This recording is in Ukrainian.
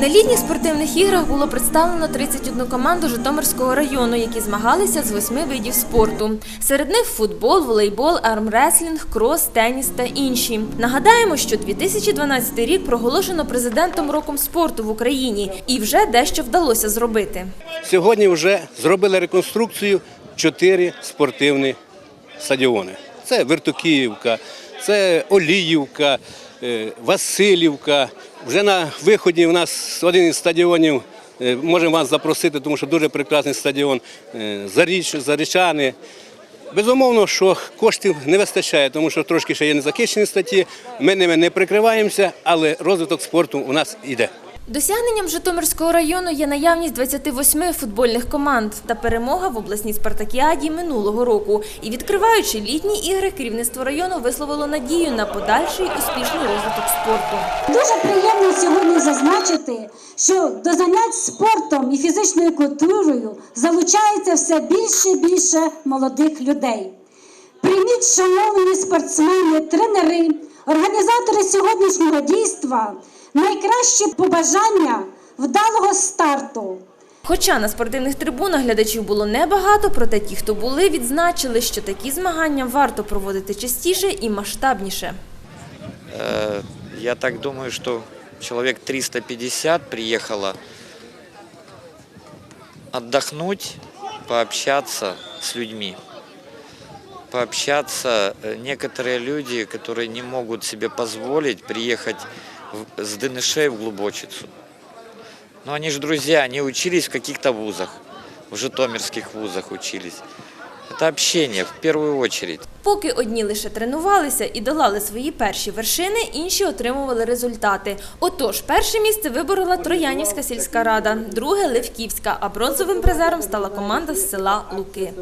На літніх спортивних іграх було представлено 31 команду Житомирського району, які змагалися з восьми видів спорту. Серед них футбол, волейбол, армреслінг, крос, теніс та інші. Нагадаємо, що 2012 рік проголошено президентом роком спорту в Україні, і вже дещо вдалося зробити. Сьогодні вже зробили реконструкцію чотири спортивні стадіони. Це Вертокіївка, це Оліївка, Васильівка. Вже на виході у нас один із стадіонів. е, Можемо вас запросити, тому що дуже прекрасний стадіон е, Заріч, Зарічани. Безумовно, що коштів не вистачає, тому що трошки ще є незахищені статті. Ми ними не прикриваємося, але розвиток спорту у нас йде. Досягненням Житомирського району є наявність 28 футбольних команд та перемога в обласній спартакіаді минулого року. І відкриваючи літні ігри, керівництво району висловило надію на подальший успішний розвиток спорту. Дуже приємно сьогодні зазначити, що до занять спортом і фізичною культурою залучається все більше і більше молодих людей. Прийміть, шановні спортсмени, тренери, організатори сьогоднішнього дійства найкращі побажання вдалого старту. Хоча на спортивних трибунах глядачів було небагато, проте ті, хто були, відзначили, що такі змагання варто проводити частіше і масштабніше. Э, Я так думаю, что человек 350 приехало отдохнуть, пообщаться с людьми. Пообщаться. Э, Некоторые люди, которые не могут себе позволить приехать в- с Дынышей в Глубочицу. Но они же друзья, они учились в каких-то вузах, в житомирских вузах учились. Это общение в первую очередь. Поки одні лише тренувалися і долали свої перші вершини, інші отримували результати. Отож, перше місце виборола Троянівська сільська рада, друге Левківська, а бронзовим призером стала команда з села Луки.